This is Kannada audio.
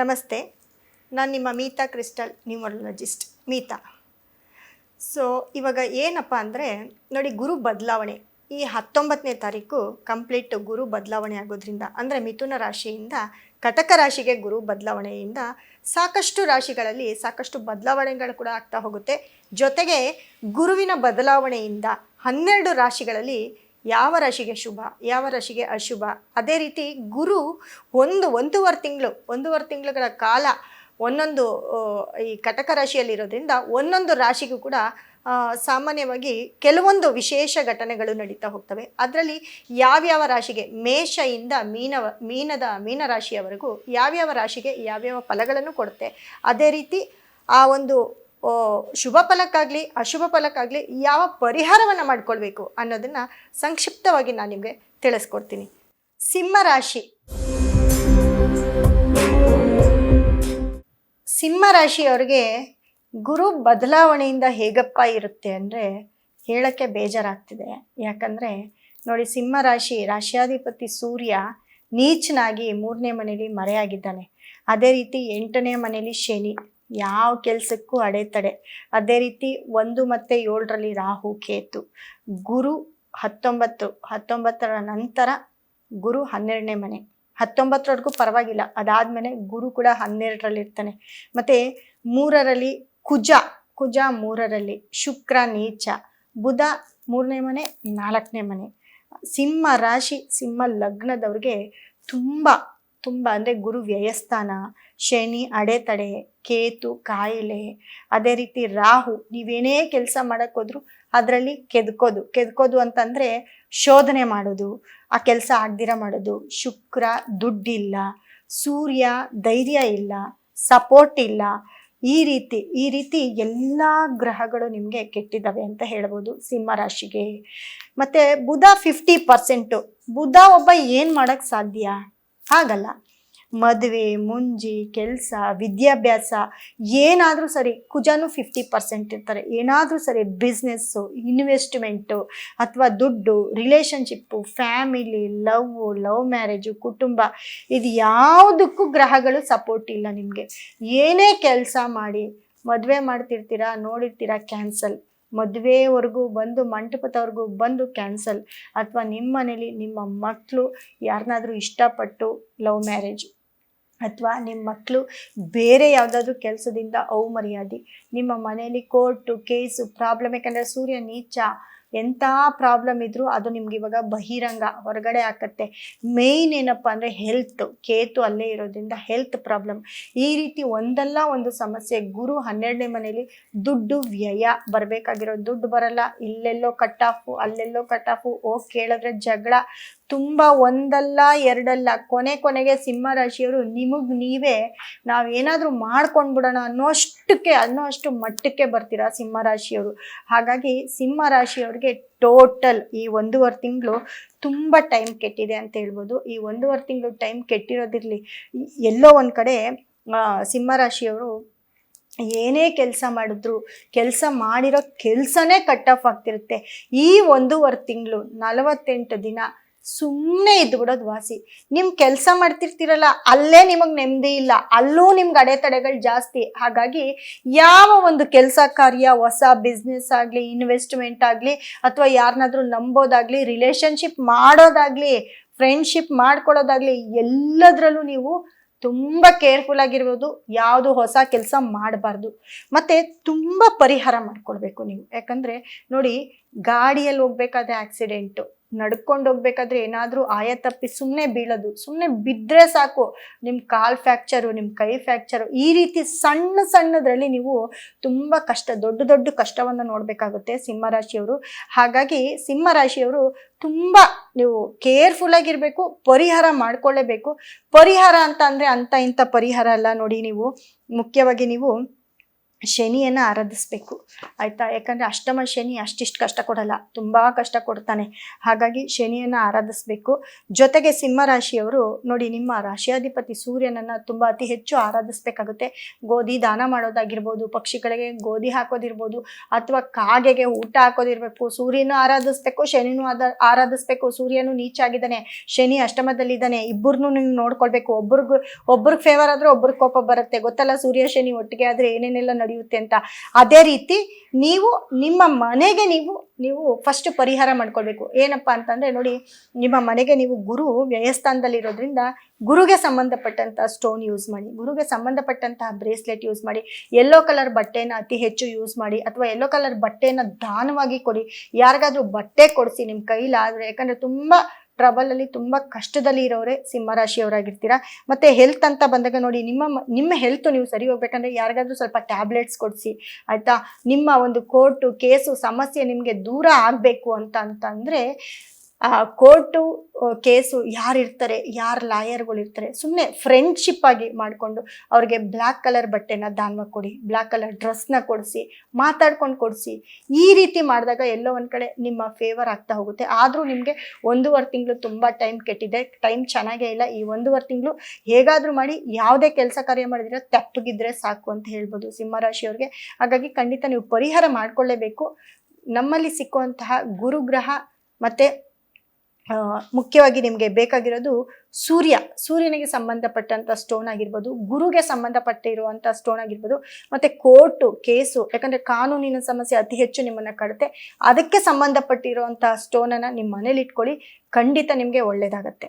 ನಮಸ್ತೆ, ನಾನು ನಿಮ್ಮ Meeta crystal numerologist, Meeta. So ಇವಾಗ ಏನಪ್ಪ ಅಂದರೆ, ನೋಡಿ ಗುರು ಬದಲಾವಣೆ, ಈ ಹತ್ತೊಂಬತ್ತನೇ ತಾರೀಕು ಕಂಪ್ಲೀಟ್ ಗುರು ಬದಲಾವಣೆ ಆಗೋದ್ರಿಂದ, ಅಂದರೆ ಮಿಥುನ ರಾಶಿಯಿಂದ ಕಟಕ ರಾಶಿಗೆ ಗುರು ಬದಲಾವಣೆಯಿಂದ ಸಾಕಷ್ಟು ರಾಶಿಗಳಲ್ಲಿ ಸಾಕಷ್ಟು ಬದಲಾವಣೆಗಳು ಕೂಡ ಆಗ್ತಾ ಹೋಗುತ್ತೆ. ಜೊತೆಗೆ ಗುರುವಿನ ಬದಲಾವಣೆಯಿಂದ ಹನ್ನೆರಡು ರಾಶಿಗಳಲ್ಲಿ ಯಾವ ರಾಶಿಗೆ ಶುಭ, ಯಾವ ರಾಶಿಗೆ ಅಶುಭ? ಅದೇ ರೀತಿ ಗುರು ಒಂದು, ಒಂದೂವರೆ ತಿಂಗಳು, ಒಂದೂವರೆ ತಿಂಗಳುಗಳ ಕಾಲ ಒಂದೊಂದು ಈ ಕಟಕ ರಾಶಿಯಲ್ಲಿರೋದ್ರಿಂದ ಒಂದೊಂದು ರಾಶಿಗೂ ಕೂಡ ಸಾಮಾನ್ಯವಾಗಿ ಕೆಲವೊಂದು ವಿಶೇಷ ಘಟನೆಗಳು ನಡೀತಾ ಹೋಗ್ತವೆ. ಅದರಲ್ಲಿ ಯಾವ್ಯಾವ ರಾಶಿಗೆ ಮೇಷೆಯಿಂದ ಮೀನವ, ಮೀನದ ಮೀನರಾಶಿಯವರೆಗೂ ಯಾವ್ಯಾವ ರಾಶಿಗೆ ಯಾವ್ಯಾವ ಫಲಗಳನ್ನು ಕೊಡುತ್ತೆ? ಅದೇ ರೀತಿ ಆ ಒಂದು ಶುಭ ಫಲಕ್ಕಾಗಲಿ, ಅಶುಭ ಫಲಕ್ಕಾಗಲಿ ಯಾವ ಪರಿಹಾರವನ್ನು ಮಾಡಿಕೊಳ್ಬೇಕು ಅನ್ನೋದನ್ನು ಸಂಕ್ಷಿಪ್ತವಾಗಿ ನಾನು ನಿಮಗೆ ತಿಳಿಸ್ಕೊಡ್ತೀನಿ. ಸಿಂಹರಾಶಿ ಸಿಂಹರಾಶಿಯವ್ರಿಗೆ ಸಿಂಹ ರಾಶಿಯವರಿಗೆ ಗುರು ಬದಲಾವಣೆಯಿಂದ ಹೇಗಪ್ಪ ಇರುತ್ತೆ ಅಂದರೆ ಹೇಳೋಕ್ಕೆ ಬೇಜಾರಾಗ್ತಿದೆ. ಯಾಕಂದರೆ ನೋಡಿ ಸಿಂಹರಾಶಿ ರಾಶ್ಯಾಧಿಪತಿ ಸೂರ್ಯ ನೀಚನಾಗಿ ಮೂರನೇ ಮನೇಲಿ ಮರೆಯಾಗಿದ್ದಾನೆ. ಅದೇ ರೀತಿ ಎಂಟನೇ ಮನೇಲಿ ಶನಿ. ಯಾವ ಕೆಲಸಕ್ಕೂ ಅಡೆತಡೆ. ಅದೇ ರೀತಿ ಒಂದು ಮತ್ತು ಏಳರಲ್ಲಿ ರಾಹು, ಕೇತು. ಗುರು ಹತ್ತೊಂಬತ್ತು, ಹತ್ತೊಂಬತ್ತರ ನಂತರ ಗುರು ಹನ್ನೆರಡನೇ ಮನೆ. ಹತ್ತೊಂಬತ್ತರವರೆಗೂ ಪರವಾಗಿಲ್ಲ. ಅದಾದಮೇಲೆ ಗುರು ಕೂಡ ಹನ್ನೆರಡರಲ್ಲಿ ಇರ್ತಾನೆ ಮತ್ತು ಮೂರರಲ್ಲಿ ಕುಜ ಕುಜ ಮೂರರಲ್ಲಿ. ಶುಕ್ರ, ನೀಚ. ಬುಧ ಮೂರನೇ ಮನೆ, ನಾಲ್ಕನೇ ಮನೆ. ಸಿಂಹ ರಾಶಿ, ಸಿಂಹ ಲಗ್ನದವ್ರಿಗೆ ತುಂಬ ತುಂಬ ಅಂದರೆ ಗುರು ವ್ಯಯಸ್ಥಾನ, ಶನಿ ಅಡೆತಡೆ, ಕೇತು, ಕಾಯಿಲೆ, ಅದೇ ರೀತಿ ರಾಹು, ನೀವೇನೇ ಕೆಲಸ ಮಾಡೋಕ್ಕೋದ್ರು ಅದರಲ್ಲಿ ಕೆದ್ಕೋದು. ಕೆದ್ಕೋದು ಅಂತಂದರೆ ಶೋಧನೆ ಮಾಡೋದು, ಆ ಕೆಲಸ ಆಗ್ದಿರ ಮಾಡೋದು. ಶುಕ್ರ ದುಡ್ಡಿಲ್ಲ, ಸೂರ್ಯ ಧೈರ್ಯ ಇಲ್ಲ ಸಪೋರ್ಟ್ ಇಲ್ಲ. ಈ ರೀತಿ ಈ ರೀತಿ ಎಲ್ಲ ಗ್ರಹಗಳು ನಿಮಗೆ ಕೆಟ್ಟಿದ್ದಾವೆ ಅಂತ ಹೇಳ್ಬೋದು ಸಿಂಹ ರಾಶಿಗೆ. ಮತ್ತು ಬುಧ ಫಿಫ್ಟಿ ಪರ್ಸೆಂಟು ಬುಧ ಒಬ್ಬ ಏನು ಮಾಡೋಕ್ಕೆ ಸಾಧ್ಯ? ಆಗಲ್ಲ ಮದುವೆ, ಮುಂಜಿ, ಕೆಲಸ, ವಿದ್ಯಾಭ್ಯಾಸ, ಏನಾದರೂ ಸರಿ ಕುಜಾನು ಫಿಫ್ಟಿ ಪರ್ಸೆಂಟ್ ಇರ್ತಾರೆ. ಏನಾದರೂ ಸರಿ ಬಿಸ್ನೆಸ್ಸು ಇನ್ವೆಸ್ಟ್ಮೆಂಟು ಅಥವಾ ದುಡ್ಡು relationship family love love marriage ಕುಟುಂಬ, ಇದು ಯಾವುದಕ್ಕೂ ಗ್ರಹಗಳು ಸಪೋರ್ಟ್ ಇಲ್ಲ ನಿಮಗೆ. ಏನೇ ಕೆಲಸ ಮಾಡಿ ಮದುವೆ ಮಾಡ್ತಿರ್ತೀರಾ, ನೋಡಿರ್ತೀರಾ ಕ್ಯಾನ್ಸಲ್ ಮದುವೆವರೆಗೂ ಬಂದು, ಮಂಟಪದವರೆಗೂ ಬಂದು ಕ್ಯಾನ್ಸಲ್ ಅಥವಾ ನಿಮ್ಮ ಮನೇಲಿ ನಿಮ್ಮ ಮಕ್ಕಳು ಯಾರನ್ನಾದರೂ ಇಷ್ಟಪಟ್ಟು ಲವ್ ಮ್ಯಾರೇಜ್ ಅಥವಾ ನಿಮ್ಮ ಮಕ್ಕಳು ಬೇರೆ ಯಾವುದಾದ್ರೂ ಕೆಲಸದಿಂದ ಅವಮರ್ಯಾದೆ, ನಿಮ್ಮ ಮನೆಯಲ್ಲಿ ಕೋರ್ಟು ಕೇಸು ಪ್ರಾಬ್ಲಮ್ ಯಾಕಂದರೆ ಸೂರ್ಯ ನೀಚ ಎಂಥ ಪ್ರಾಬ್ಲಮ್ ಇದ್ದರೂ ಅದು ನಿಮ್ಗೆ ಇವಾಗ ಬಹಿರಂಗ ಹೊರಗಡೆ ಹಾಕತ್ತೆ. ಮೇಯ್ನ್ ಏನಪ್ಪ ಅಂದರೆ ಹೆಲ್ತ್ ಕೇತು ಅಲ್ಲೇ ಇರೋದ್ರಿಂದ ಹೆಲ್ತ್ ಪ್ರಾಬ್ಲಮ್ ಈ ರೀತಿ ಒಂದಲ್ಲ ಒಂದು ಸಮಸ್ಯೆ, ಗುರು ಹನ್ನೆರಡನೇ ಮನೇಲಿ ದುಡ್ಡು ವ್ಯಯ. ಬರಬೇಕಾಗಿರೋ ದುಡ್ಡು ಬರಲ್ಲ. ಇಲ್ಲೆಲ್ಲೋ ಕಟ್ ಆಫು ಅಲ್ಲೆಲ್ಲೋ ಕಟ್ ಆಫು ಹೋಗಿ ಕೇಳಿದ್ರೆ ಜಗಳ. ತುಂಬ ಒಂದಲ್ಲ, ಎರಡಲ್ಲ, ಕೊನೆ ಕೊನೆಗೆ ಸಿಂಹ ರಾಶಿಯವರು ನಿಮಗೆ ನೀವೇ ನಾವು ಏನಾದರೂ ಮಾಡ್ಕೊಂಡ್ಬಿಡೋಣ ಅನ್ನೋಷ್ಟಕ್ಕೆ ಅನ್ನೋ ಅಷ್ಟು ಮಟ್ಟಕ್ಕೆ ಬರ್ತೀರಾ ಸಿಂಹ ರಾಶಿಯವರು. ಹಾಗಾಗಿ ಸಿಂಹ ರಾಶಿಯವ್ರಿಗೆ ಟೋಟಲ್ ಈ ಒಂದೂವರೆ ತಿಂಗಳು ತುಂಬ ಟೈಮ್ ಕೆಟ್ಟಿದೆ ಅಂತ ಹೇಳ್ಬೋದು. ಈ ಒಂದೂವರೆ ತಿಂಗಳು ಟೈಮ್ ಕೆಟ್ಟಿರೋದಿರಲಿ ಎಲ್ಲೋ ಒಂದು ಕಡೆ ಸಿಂಹರಾಶಿಯವರು ಸಿಂಹ ರಾಶಿಯವರು ಏನೇ ಕೆಲಸ ಮಾಡಿದ್ರು, ಕೆಲಸ ಮಾಡಿರೋ ಕೆಲಸನೇ ಕಟ್ ಆಫ್ ಆಗ್ತಿರುತ್ತೆ. ಈ ಒಂದೂವರೆ ತಿಂಗಳು, ನಲವತ್ತೆಂಟು ದಿನ ಸುಮ್ಮನೆ ಇದ್ದು ಬಿಡೋದು ವಾಸಿ. ನಿಮ್ಮ ಕೆಲಸ ಮಾಡ್ತಿರ್ತೀರಲ್ಲ, ಅಲ್ಲೇ ನಿಮಗೆ ನೆಮ್ಮದಿ ಇಲ್ಲ, ಅಲ್ಲೂ ನಿಮ್ಗೆ ಅಡೆತಡೆಗಳು ಜಾಸ್ತಿ. ಹಾಗಾಗಿ ಯಾವ ಒಂದು ಕೆಲಸ ಕಾರ್ಯ, ಹೊಸ ಬಿಸ್ನೆಸ್ ಆಗಲಿ ಇನ್ವೆಸ್ಟ್ಮೆಂಟ್ ಆಗಲಿ, ಅಥವಾ ಯಾರನ್ನಾದ್ರೂ ನಂಬೋದಾಗ್ಲಿ ರಿಲೇಶನ್ಶಿಪ್ ಮಾಡೋದಾಗ್ಲಿ ಫ್ರೆಂಡ್ಶಿಪ್ ಮಾಡ್ಕೊಳ್ಳೋದಾಗ್ಲಿ, ಎಲ್ಲದರಲ್ಲೂ ನೀವು ತುಂಬ ಕೇರ್ಫುಲ್ ಆಗಿರ್ಬೋದು. ಯಾವುದು ಹೊಸ ಕೆಲಸ ಮಾಡಬಾರ್ದು. ಮತ್ತು ತುಂಬ ಪರಿಹಾರ ಮಾಡ್ಕೊಳ್ಬೇಕು ನೀವು. ಯಾಕಂದರೆ ನೋಡಿ, ಗಾಡಿಯಲ್ಲಿ ಹೋಗ್ಬೇಕಾದ್ರೆ ಆಕ್ಸಿಡೆಂಟು ನಡ್ಕೊಂಡು ಹೋಗ್ಬೇಕಾದ್ರೆ ಏನಾದರೂ ಆಯ ತಪ್ಪಿ ಸುಮ್ಮನೆ ಬೀಳೋದು ಸುಮ್ಮನೆ ಬಿದ್ದರೆ ಸಾಕು. ನಿಮ್ಮ ಕಾಲ್ ಫ್ರ್ಯಾಕ್ಚರು ನಿಮ್ಮ ಕೈ ಫ್ರ್ಯಾಕ್ಚರು ಈ ರೀತಿ ಸಣ್ಣ ಸಣ್ಣದ್ರಲ್ಲಿ ನೀವು ತುಂಬ ಕಷ್ಟ, ದೊಡ್ಡ ದೊಡ್ಡ ಕಷ್ಟವನ್ನು ನೋಡಬೇಕಾಗುತ್ತೆ ಸಿಂಹರಾಶಿಯವರು. ಹಾಗಾಗಿ ಸಿಂಹರಾಶಿಯವರು ತುಂಬ ನೀವು ಕೇರ್ಫುಲ್ ಆಗಿರಬೇಕು, ಪರಿಹಾರ ಮಾಡ್ಕೊಳ್ಳೇಬೇಕು. ಪರಿಹಾರ ಅಂತ ಅಂದರೆ ಅಂಥ ಇಂಥ ಪರಿಹಾರ ಅಲ್ಲ ನೋಡಿ ನೀವು, ಮುಖ್ಯವಾಗಿ ನೀವು ಶನಿಯನ್ನು ಆರಾಧಿಸ್ಬೇಕು. ಆಯಿತಾ? ಯಾಕಂದರೆ ಅಷ್ಟಮ ಶನಿ ಅಷ್ಟಿಷ್ಟು ಕಷ್ಟ ಕೊಡಲ್ಲ. ತುಂಬ ಕಷ್ಟ ಕೊಡ್ತಾನೆ. ಹಾಗಾಗಿ ಶನಿಯನ್ನು ಆರಾಧಿಸ್ಬೇಕು. ಜೊತೆಗೆ ಸಿಂಹ ರಾಶಿಯವರು ನೋಡಿ, ನಿಮ್ಮ ರಾಶಿಯಾಧಿಪತಿ ಸೂರ್ಯನನ್ನು ತುಂಬ ಅತಿ ಹೆಚ್ಚು ಆರಾಧಿಸ್ಬೇಕಾಗುತ್ತೆ. ಗೋಧಿ ದಾನ ಮಾಡೋದಾಗಿರ್ಬೋದು, ಪಕ್ಷಿಗಳಿಗೆ ಗೋಧಿ ಹಾಕೋದಿರ್ಬೋದು, ಅಥವಾ ಕಾಗೆಗೆ ಊಟ ಹಾಕೋದಿರಬೇಕು. ಸೂರ್ಯನೂ ಆರಾಧಿಸ್ಬೇಕು, ಶನಿನೂ ಆದ, ಆರಾಧಿಸ್ಬೇಕು. ಸೂರ್ಯನು ನೀಚಾಗಿದ್ದಾನೆ. ಶನಿ ಅಷ್ಟಮದಲ್ಲಿದ್ದಾನೆ. ಇಬ್ಬರನ್ನೂ ನೀವು ನೋಡ್ಕೊಳ್ಬೇಕು. ಒಬ್ರಿಗೂ, ಒಬ್ರಿಗೆ ಫೇವರ್ ಆದರೆ ಒಬ್ರಿಗೆ ಕೋಪ ಬರುತ್ತೆ. ಗೊತ್ತಲ್ಲ? ಸೂರ್ಯ, ಶನಿ ಒಟ್ಟಿಗೆ ಆದರೆ ಏನೇನೆಲ್ಲ ನಡೆಯುತ್ತೆ ಅಂತ. ಅದೇ ರೀತಿ ನೀವು ನಿಮ್ಮ ಮನೆಗೆ ನೀವು ನೀವು ಫಸ್ಟ್ ಪರಿಹಾರ ಮಾಡ್ಕೊಳ್ಬೇಕು. ಏನಪ್ಪ ಅಂತಂದ್ರೆ ನೋಡಿ, ನಿಮ್ಮ ಮನೆಗೆ ನೀವು ಗುರು ವ್ಯಯಸ್ಥಾನದಲ್ಲಿರೋದ್ರಿಂದ ಗುರುಗೆ ಸಂಬಂಧಪಟ್ಟಂತ ಸ್ಟೋನ್ ಯೂಸ್ ಮಾಡಿ, ಗುರುಗೆ ಸಂಬಂಧಪಟ್ಟಂತಹ ಬ್ರೇಸ್ಲೆಟ್ ಯೂಸ್ ಮಾಡಿ ಯೆಲ್ಲೋ ಕಲರ್ ಬಟ್ಟೆನ ಅತಿ ಹೆಚ್ಚು ಯೂಸ್ ಮಾಡಿ ಅಥವಾ ಯೆಲ್ಲೋ ಕಲರ್ ಬಟ್ಟೆನ ದಾನವಾಗಿ ಕೊಡಿ. ಯಾರಿಗಾದ್ರೂ ಬಟ್ಟೆ ಕೊಡಿಸಿ ನಿಮ್ಮ ಕೈಲಾದ್ರೆ, ಯಾಕಂದ್ರೆ ತುಂಬಾ ಟ್ರಬಲ್ ಅಲ್ಲಿ ತುಂಬಾ ಕಷ್ಟದಲ್ಲಿ ಇರೋರೆ ಸಿಂಹರಾಶಿಯವರಾಗಿರ್ತೀರಾ? ಮತ್ತೆ ಹೆಲ್ತ್ ಅಂತ ಬಂದಾಗ ನೋಡಿ, ನಿಮ್ಮ ನಿಮ್ಮ ಹೆಲ್ತ್ ನೀವು ಸರಿ ಹೋಗ್ಬೇಕಂದ್ರೆ ಯಾರಿಗಾದ್ರೂ ಸ್ವಲ್ಪ ಟ್ಯಾಬ್ಲೆಟ್ಸ್ ಕೊಡಿಸಿ, ಆಯ್ತಾ? ನಿಮ್ಮ ಒಂದು ಕೋರ್ಟು ಕೇಸು ಸಮಸ್ಯೆ ನಿಮಗೆ ದೂರ ಆಗಬೇಕು ಅಂತ ಅಂತಂದ್ರೆ ಕೋರ್ಟು ಕೇಸು ಯಾರು ಇರ್ತಾರೆ ಯಾರು ಲಾಯರ್ಗಳು ಇರ್ತಾರೆ ಸುಮ್ಮನೆ ಫ್ರೆಂಡ್ಶಿಪ್ ಆಗಿ ಮಾಡಿಕೊಂಡು ಅವ್ರಿಗೆ ಬ್ಲ್ಯಾಕ್ ಕಲರ್ ಬಟ್ಟೆನ ದಾನವಾಗಿ ಕೊಡಿ ಬ್ಲ್ಯಾಕ್ ಕಲರ್ ಡ್ರೆಸ್ನ ಕೊಡಿಸಿ ಮಾತಾಡ್ಕೊಂಡು ಕೊಡಿಸಿ ಈ ರೀತಿ ಮಾಡಿದಾಗ ಎಲ್ಲೋ ಒಂದು ಕಡೆ ನಿಮ್ಮ ಫೇವರ್ ಆಗ್ತಾ ಹೋಗುತ್ತೆ. ಆದರೂ ನಿಮಗೆ ಒಂದೂವರೆ ತಿಂಗಳು ತುಂಬ ಟೈಮ್ ಕೆಟ್ಟಿದೆ ಟೈಮ್ ಚೆನ್ನಾಗೇ ಇಲ್ಲ. ಈ ಒಂದೂವರೆ ತಿಂಗಳು ಹೇಗಾದರೂ ಮಾಡಿ ಯಾವುದೇ ಕೆಲಸ ಕಾರ್ಯ ಮಾಡಿದ್ರೆ ತಪ್ಪಗಿದ್ರೆ ಸಾಕು ಅಂತ ಹೇಳ್ಬೋದು ಸಿಂಹರಾಶಿಯವ್ರಿಗೆ. ಹಾಗಾಗಿ ಖಂಡಿತ ನೀವು ಪರಿಹಾರ ಮಾಡಿಕೊಳ್ಳೇಬೇಕು. ನಮ್ಮಲ್ಲಿ ಸಿಕ್ಕುವಂತಹ ಗುರುಗ್ರಹ ಮತ್ತು ಆ, ಮುಖ್ಯವಾಗಿ ನಿಮಗೆ ಬೇಕಾಗಿರೋದು ಸೂರ್ಯ. ಸೂರ್ಯನಿಗೆ ಸಂಬಂಧಪಟ್ಟಂಥ ಸ್ಟೋನ್ ಆಗಿರ್ಬೋದು, ಗುರುಗೆ ಸಂಬಂಧಪಟ್ಟಿರುವಂಥ ಸ್ಟೋನ್ ಆಗಿರ್ಬೋದು, ಮತ್ತು ಕೋರ್ಟು, ಕೇಸು, ಯಾಕಂದರೆ ಕಾನೂನಿನ ಸಮಸ್ಯೆ ಅತಿ ಹೆಚ್ಚು ನಿಮ್ಮನ್ನು ಕಡುತ್ತೆ ಅದಕ್ಕೆ ಸಂಬಂಧಪಟ್ಟಿರುವಂಥ ಸ್ಟೋನನ್ನು ನಿಮ್ಮ ಮನೇಲಿ ಇಟ್ಕೊಳ್ಳಿ. ಖಂಡಿತ ನಿಮಗೆ ಒಳ್ಳೆಯದಾಗತ್ತೆ